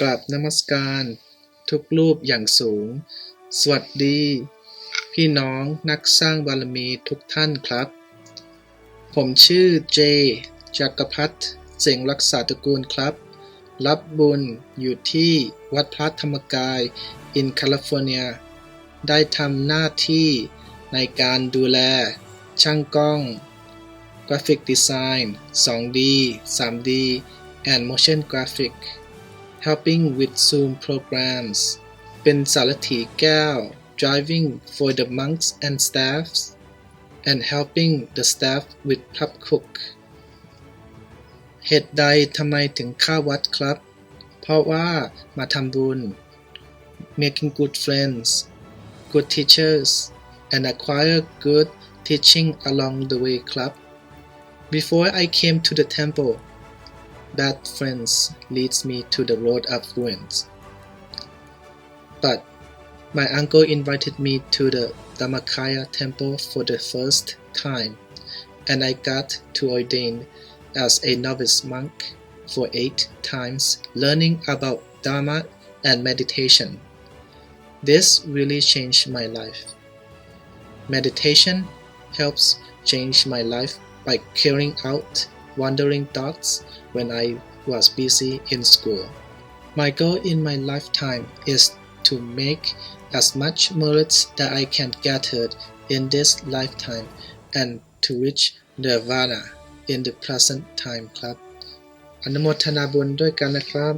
กราบนมัสการ ทุกรูปอย่างสูง สวัสดี พี่น้องนักสร้างบารมีทุกท่านครับ ผมชื่อเจ จักรพัฒเสียงรักษาตระกูลครับ รับบุญอยู่ที่วัดพระธรรมกายอินแคลิฟอร์เนีย ได้ทำหน้าที่ในการดูแล ช่างกล้อง Graphic Design 2D 3D and Motion Graphic helping with Zoom programs เป็นสารถีแก้ว driving for the monks and staffs and helping the staff with pub cook เหตุใดทำไมถึงเข้าวัดครับ เพราะว่ามาทำบุญ making good friends good teachers and acquire good teaching along the way ครับ Before I came to the temple bad friends leads me to the road of ruins but my uncle invited me to the Dhammakaya temple for the first time and I got to ordain as a novice monk for eight times learning about Dharma and meditation. This really changed my life. Meditation helps change my life by clearing out wandering thoughts when I was busy in school. My goal in my lifetime is to make as much merits that I can gather in this lifetime and to reach nirvana in the present time ครับ อนุโมทนาบุญด้วยกันนะครับ